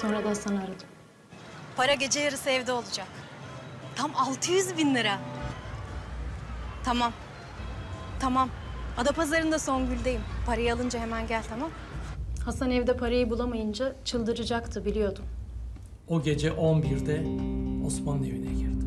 Sonra da Hasan'ı aradım. Para gece yarısı evde olacak. Tam 600 bin lira. Tamam. Tamam. Adapazarı'nda Songül'deyim. Parayı alınca hemen gel tamam. Hasan evde parayı bulamayınca çıldıracaktı biliyordum. O gece 11'de Osman'ın evine girdim.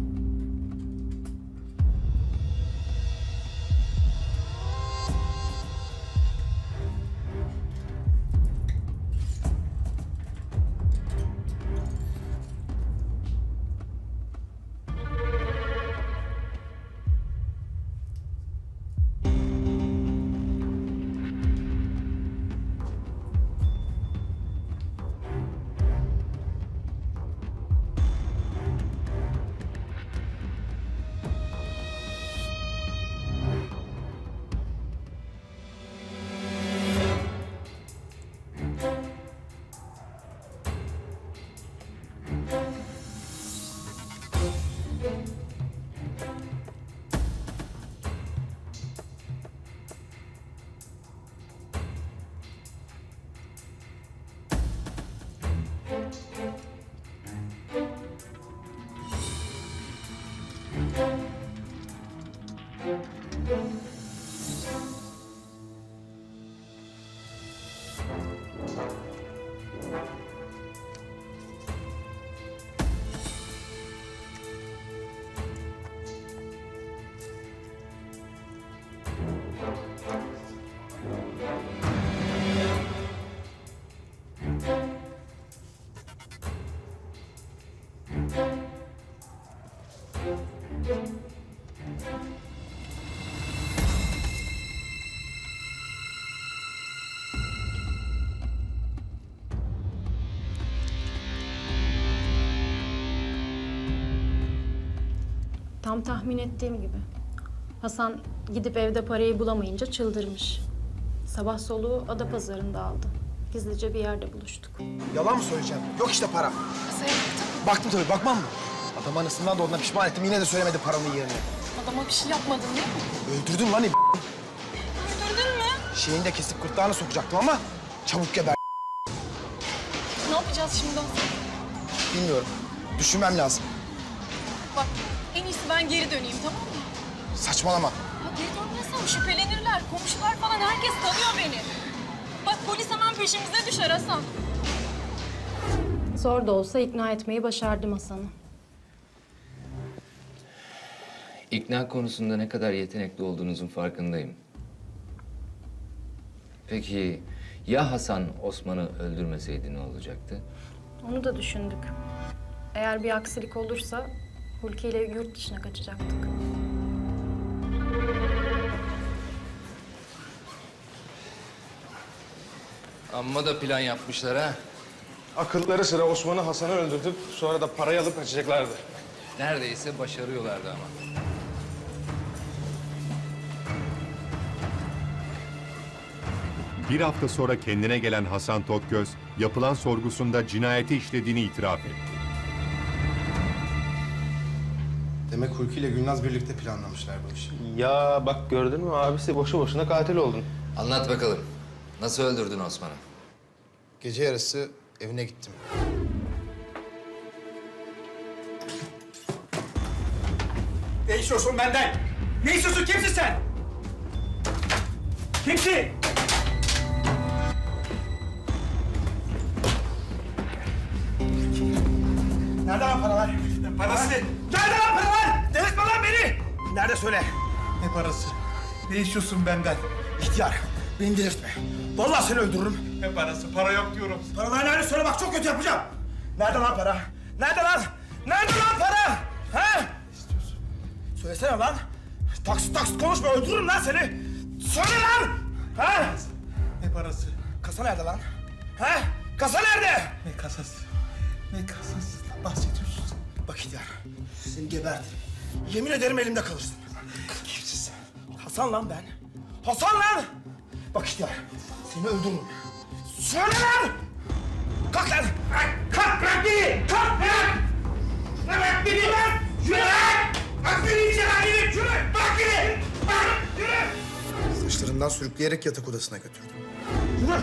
Tam tahmin ettiğim gibi. Hasan gidip evde parayı bulamayınca çıldırmış. Sabah soluğu Adapazarı'nda aldı. Gizlice bir yerde buluştuk. Yalan mı söyleyeceğim? Yok işte para. Baktım tabii, bakmam mı? Adam anasından da ondan pişman ettim. Yine de söylemedi paranın yerini. Adama bir şey yapmadın değil mi? Öldürdüm lan ib- Öldürdün mü? Şeyini de kesip gırtlağına sokacaktım ama çabuk geber. Ne yapacağız şimdi? Bilmiyorum. Düşünmem lazım. Bak en iyisi ben geri döneyim tamam mı? Saçmalama. Ya geri dönmesem şüphelenirler. Komşular falan herkes tanıyor beni. Bak polis hemen peşimize düşer Hasan. Zor da olsa ikna etmeyi başardım Hasan'ı. İkna konusunda ne kadar yetenekli olduğunuzun farkındayım. Peki ya Hasan Osman'ı öldürmeseydi ne olacaktı? Onu da düşündük. Eğer bir aksilik olursa Hulki ile yurt dışına kaçacaktık. Amma da plan yapmışlar ha. Akılları sıra Osman'ı Hasan'ı öldürdük. Sonra da parayı alıp kaçacaklardı. Neredeyse başarıyorlardı ama. Bir hafta sonra kendine gelen Hasan Tokgöz, yapılan sorgusunda cinayeti işlediğini itiraf etti. Demek Hulki ile Gülnaz birlikte planlamışlar bu işi. Ya bak gördün mü abisi boşu boşuna katil oldun. Anlat bakalım. Nasıl öldürdün Osman'ı? Gece yarısı evine gittim. Ne istiyorsun benden? Ne istiyorsun? Kimsin sen? Kimsin? Nerede lan paralar? Ne parası? Nerede lan paralar? Delirtme lan beni! Nerede söyle? Ne parası? Ne istiyorsun benden? İhtiyar, beni delirtme. Vallahi seni öldürürüm. Ne parası? Para yok diyorum. Paralar nerede söyle bak çok kötü yapacağım. Nerede lan para? Nerede lan? Nerede lan para? He? İstiyorsun. Söylesene lan. Taksit taksit konuşma öldürürüm lan seni. Söyle lan. He? Ne parası? Kasa nerede lan? He? Kasa nerede? Ne kasası? Ne kasasından bahsediyorsun? Bak İhtiyar, seni gebertirim. Yemin ederim elimde kalırsın. Kimsin sen? Hasan lan ben. Hasan lan! Bak İhtiyar, seni öldürürüm. Söyle lan! Kalk lan! Kalk bırak beni! Kalk bırak! Bırak beni lan! Yürü lan! Bak beni içeri alayım! Yürü! Bak beni! Bak! Yürü! Saçlarından sürükleyerek yatak odasına götürdüm. Yürü!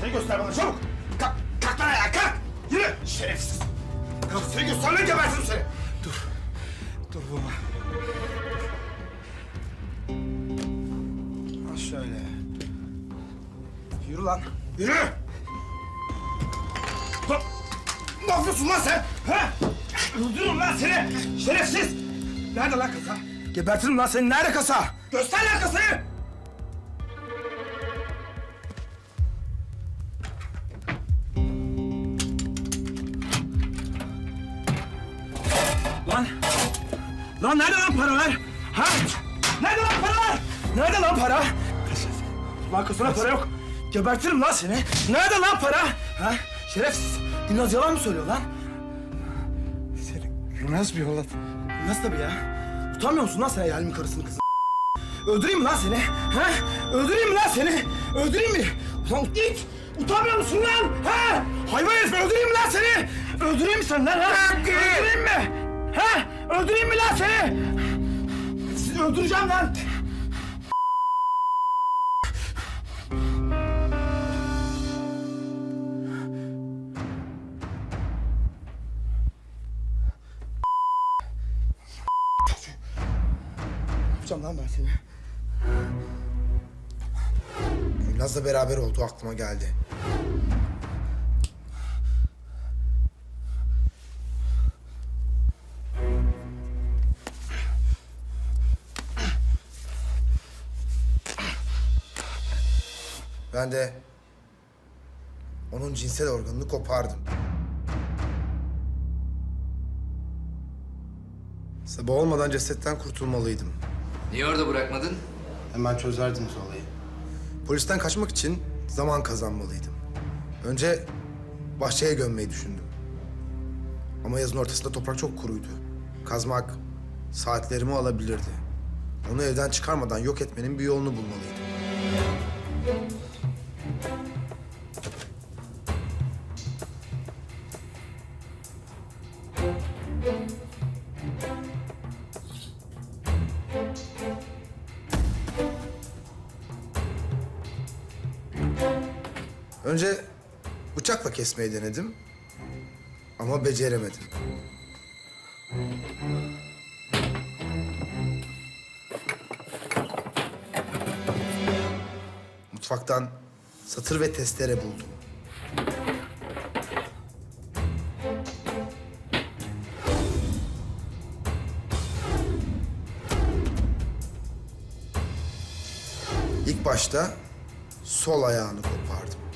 Seni göster bana çabuk! Kalk! Kalk lan ayağa kalk! Yürü! Şerefsiz. Ya seni göstermeye gebertirim seni. Dur. Dur vurma. Yürü lan. Yürü. Lan, Ne yapıyorsun lan sen? Ha? Öldürürüm lan seni. Şerefsiz. Nerede lan kasa? Gebertirim lan seni. Nerede kasa? Göster lan kasayı. Lan! Lan nerede lan paralar? Ha? Nerede lan paralar? Nerede lan para? Lan kasana para yok. Gebertirim lan seni. Nerede lan para? Ha? Şerefsiz. Gülnaz yalan mı söylüyor lan? Seni Gülnaz bir yolladı. Nasıl tabii ya? Utanmıyor musun lan sen Yelmin karısının kızı? Öldüreyim mi lan seni? Ha? Öldüreyim mi lan seni? Öldüreyim mi? Ulan it! Utanmıyor musun lan? Ha? Hayvan herif öldüreyim mi lan seni? Öldüreyim mi sen lan? Ha? Öldüreyim mi? Ha? Öldüreyim mi lan seni? Sizi öldüreceğim lan. Yapacağım lan ben seni? Gülnaz'la beraber olduğu aklıma geldi. Ben de onun cinsel organını kopardım. Sabah olmadan cesetten kurtulmalıydım. Niye orada bırakmadın? Hemen çözerdiniz olayı. Polisten kaçmak için zaman kazanmalıydım. Önce bahçeye gömmeyi düşündüm. Ama yazın ortasında toprak çok kuruydu. Kazmak saatlerimi alabilirdi. Onu evden çıkarmadan yok etmenin bir yolunu bulmalıydım. Önce bıçakla kesmeyi denedim. Ama beceremedim. Mutfaktan satır ve testere buldum. İlk başta sol ayağını kopardım.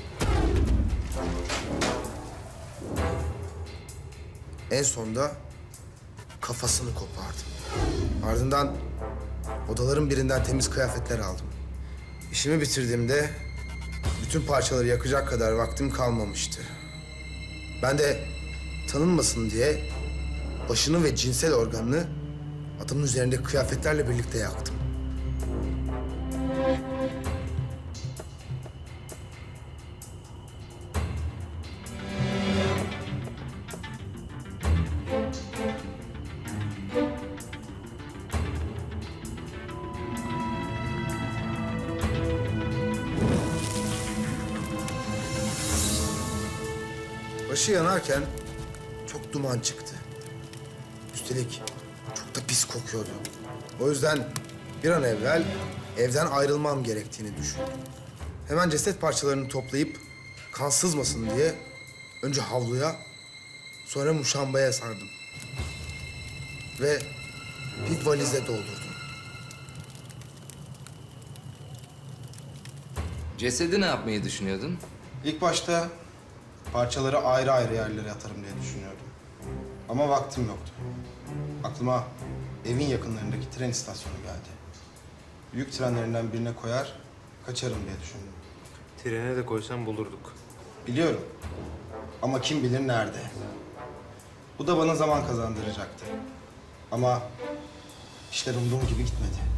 En sonda kafasını kopardım. Ardından odaların birinden temiz kıyafetler aldım. İşimi bitirdiğimde bütün parçaları yakacak kadar vaktim kalmamıştı. Ben de tanınmasın diye başını ve cinsel organını adamın üzerindeki kıyafetlerle birlikte yaktım. Başı yanarken çok duman çıktı. Üstelik çok da pis kokuyordu. O yüzden bir an evvel evden ayrılmam gerektiğini düşündüm. Hemen ceset parçalarını toplayıp kan sızmasın diye önce havluya sonra muşambaya sardım. Ve bir valize doldurdum. Cesedi ne yapmayı düşünüyordun? İlk başta parçaları ayrı ayrı yerlere atarım diye düşünüyordum. Ama vaktim yoktu. Aklıma evin yakınlarındaki tren istasyonu geldi. Büyük trenlerinden birine koyar, kaçarım diye düşündüm. Trene de koysan bulurduk. Biliyorum. Ama kim bilir nerede. Bu da bana zaman kazandıracaktı. Ama işler umduğum gibi gitmedi.